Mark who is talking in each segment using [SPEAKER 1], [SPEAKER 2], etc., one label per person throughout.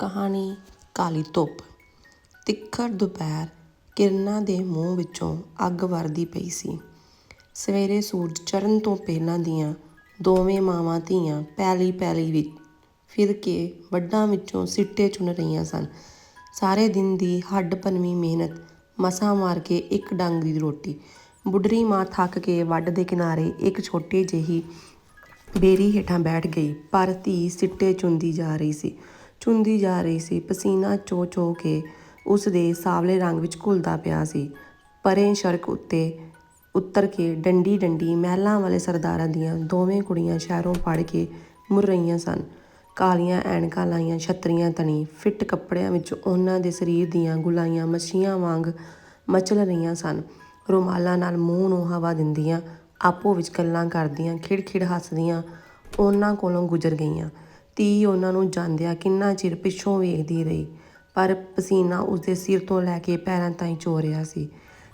[SPEAKER 1] ਕਹਾਣੀ ਕਾਲੀ ਧੁੱਪ। ਤਿੱਖਰ ਦੁਪਹਿਰ ਕਿਰਨਾਂ ਦੇ ਮੂੰਹ ਵਿੱਚੋਂ ਅੱਗ ਵਰਦੀ ਪਈ ਸੀ। ਸਵੇਰੇ ਸੂਰਜ ਚੜ੍ਹਨ ਤੋਂ ਪਹਿਲਾਂ ਦੀਆਂ ਦੋਵੇਂ ਮਾਵਾਂ ਧੀਆਂ ਪੈਲੀ ਪੈਲੀ ਵਿੱਚ ਫਿਰ ਕੇ ਵੱਡਾਂ ਵਿੱਚੋਂ ਸਿੱਟੇ ਚੁਣ ਰਹੀਆਂ ਸਨ। ਸਾਰੇ ਦਿਨ ਦੀ ਹੱਡ ਭੰਨਵੀਂ ਮਿਹਨਤ, ਮਸਾਂ ਮਾਰ ਕੇ ਇੱਕ ਡੰਗ ਦੀ ਰੋਟੀ। ਬੁੱਢਰੀ ਮਾਂ ਥੱਕ ਕੇ ਵੱਡ ਦੇ ਕਿਨਾਰੇ ਇੱਕ ਛੋਟੀ ਜਿਹੀ ਬੇਰੀ ਹੇਠਾਂ ਬੈਠ ਗਈ, ਪਰ ਧੀ ਸਿੱਟੇ ਚੁੰਦੀ ਜਾ ਰਹੀ ਸੀ। ਚੁੰਦੀ ਜਾ ਰਹੀ ਸੀ, ਪਸੀਨਾ ਚੋ ਚੋ ਕੇ ਉਸ ਦੇ ਸਾਵਲੇ ਰੰਗ ਵਿੱਚ ਘੁਲਦਾ ਪਿਆ ਸੀ। ਪਰੇ ਸੜਕ ਉੱਤੇ ਉੱਤਰ ਕੇ ਡੰਡੀ ਡੰਡੀ ਮਹਿਲਾਂ ਵਾਲੇ ਸਰਦਾਰਾਂ ਦੀਆਂ ਦੋਵੇਂ ਕੁੜੀਆਂ ਸ਼ਹਿਰੋਂ ਫੜ ਕੇ ਮੁਰ ਰਹੀਆਂ ਸਨ। ਕਾਲੀਆਂ ਐਨਕਾਂ ਲਾਈਆਂ ਛਤਰੀਆਂ ਤਣੀ, ਫਿੱਟ ਕੱਪੜਿਆਂ ਵਿੱਚ ਉਹਨਾਂ ਦੇ ਸਰੀਰ ਦੀਆਂ ਗੁਲਾਈਆਂ ਮੱਛੀਆਂ ਵਾਂਗ ਮਚਲ ਰਹੀਆਂ ਸਨ। ਰੁਮਾਲਾਂ ਨਾਲ ਮੂੰਹ ਨੂੰ ਹਵਾ ਦਿੰਦੀਆਂ, ਆਪੋ ਵਿੱਚ ਗੱਲਾਂ ਕਰਦੀਆਂ, ਖਿੜਖਿੜ ਹੱਸਦੀਆਂ, ਉਹਨਾਂ ਕੋਲੋਂ ਗੁਜ਼ਰ ਗਈਆਂ। ਧੀ ਉਹਨਾਂ ਨੂੰ ਜਾਂਦਿਆਂ ਕਿੰਨਾ ਚਿਰ ਪਿੱਛੋਂ ਵੇਖਦੀ ਰਹੀ, ਪਰ ਪਸੀਨਾ ਉਸਦੇ ਸਿਰ ਤੋਂ ਲੈ ਕੇ ਪੈਰਾਂ ਤਾਈਂ ਚੋ ਰਿਹਾ ਸੀ।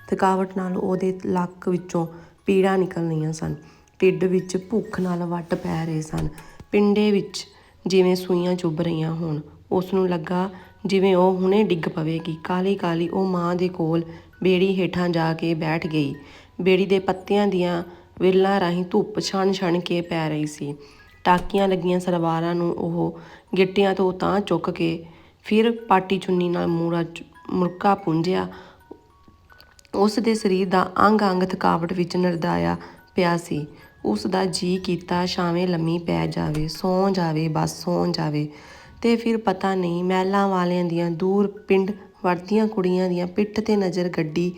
[SPEAKER 1] ਥਕਾਵਟ ਨਾਲ ਉਹਦੇ ਲੱਕ ਵਿੱਚੋਂ ਪੀੜਾਂ ਨਿਕਲ ਰਹੀਆਂ ਸਨ। ਢਿੱਡ ਵਿੱਚ ਭੁੱਖ ਨਾਲ ਵੱਟ ਪੈ ਰਹੇ ਸਨ। ਪਿੰਡੇ ਵਿੱਚ ਜਿਵੇਂ ਸੂਈਆਂ ਚੁੱਭ ਰਹੀਆਂ ਹੋਣ ਉਸ ਨੂੰ ਲੱਗਾ ਜਿਵੇਂ ਉਹ ਹੁਣੇ ਡਿੱਗ ਪਵੇਗੀ। ਕਾਲੀ ਕਾਲੀ ਉਹ ਮਾਂ ਦੇ ਕੋਲ ਬੇੜੀ ਹੇਠਾਂ ਜਾ ਕੇ ਬੈਠ ਗਈ। ਬੇੜੀ ਦੇ ਪੱਤਿਆਂ ਦੀਆਂ ਵਿਰਲਾਂ ਰਾਹੀਂ ਧੁੱਪ ਛਣ ਛਣ ਕੇ ਪੈ ਰਹੀ ਸੀ। ਟਾਕੀਆਂ ਲੱਗੀਆਂ ਸਲਵਾਰਾਂ ਨੂੰ ਉਹ ਗਿੱਟਿਆਂ ਤੋਂ ਤਾਂ ਚੁੱਕ ਕੇ ਫਿਰ ਪਾਟੀ ਚੁੰਨੀ ਨਾਲ ਮੂਰਾ ਮੁਰਕਾ ਪੁੰਝਿਆ। ਉਸ ਦੇ ਸਰੀਰ ਦਾ ਅੰਗ ਅੰਗ ਥਕਾਵਟ ਵਿੱਚ ਨਰਦਾਇਆ ਪਿਆ ਸੀ। ਉਸ ਦਾ ਜੀ ਕੀਤਾ ਛਾਵੇਂ ਲੰਮੀ ਪੈ ਜਾਵੇ, ਸੌਂ ਜਾਵੇ, ਬਸ ਸੌਂ ਜਾਵੇ। ਤੇ ਫਿਰ ਪਤਾ ਨਹੀਂ ਮਹਿਲਾਂ ਵਾਲਿਆਂ ਦੀਆਂ ਦੂਰ ਪਿੰਡ ਵਰਦੀਆਂ ਕੁੜੀਆਂ ਦੀਆਂ ਪਿੱਠ ਤੇ ਨਜ਼ਰ ਗੱਡੀ।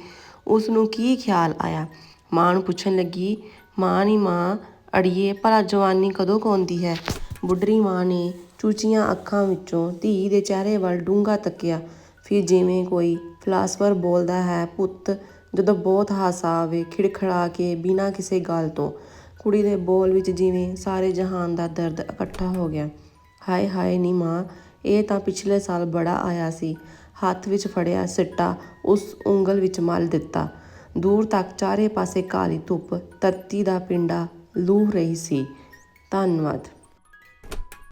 [SPEAKER 1] ਉਸ ਨੂੰ ਕੀ ਖਿਆਲ ਆਇਆ? ਮਾਂ ਨੂੰ ਪੁੱਛਣ ਲੱਗੀ, ਮਾਂ ਨੀ ਮਾਂ ਅੜੀਏ ਭਲਾ ਜਵਾਨੀ ਕਦੋਂ ਕੌਂਦੀ ਹੈ? ਬੁੱਢੜੀ ਮਾਂ ਨੇ ਚੂਚੀਆਂ ਅੱਖਾਂ ਵਿੱਚੋਂ ਧੀ ਦੇ ਚਿਹਰੇ ਵੱਲ ਡੂੰਘਾ ਤੱਕਿਆ। ਫਿਰ ਜਿਵੇਂ ਕੋਈ ਫਿਲਾਸਫਰ ਬੋਲਦਾ ਹੈ, ਪੁੱਤ, ਜਦੋਂ ਬਹੁਤ ਹਾਸਾ ਆਵੇ, ਖਿੜਖੜਾ ਕੇ ਬਿਨਾਂ ਕਿਸੇ ਗੱਲ ਤੋਂ। ਕੁੜੀ ਦੇ ਬੋਲ ਵਿੱਚ ਜਿਵੇਂ ਸਾਰੇ ਜਹਾਨ ਦਾ ਦਰਦ ਇਕੱਠਾ ਹੋ ਗਿਆ। ਹਾਏ ਹਾਏ ਨੀ ਮਾਂ, ਇਹ ਤਾਂ ਪਿਛਲੇ ਸਾਲ ਬੜਾ ਆਇਆ ਸੀ। ਹੱਥ ਵਿੱਚ ਫੜਿਆ ਸਿੱਟਾ, ਉਸ ਉਂਗਲ ਵਿੱਚ ਮਲ ਦਿੱਤਾ। ਦੂਰ ਤੱਕ ਚਾਰੇ ਪਾਸੇ ਕਾਲੀ ਧੁੱਪ, ਧਰਤੀ ਦਾ ਪਿੰਡਾ ਲੂਹ ਰਹੀ ਸੀ। ਧੰਨਵਾਦ।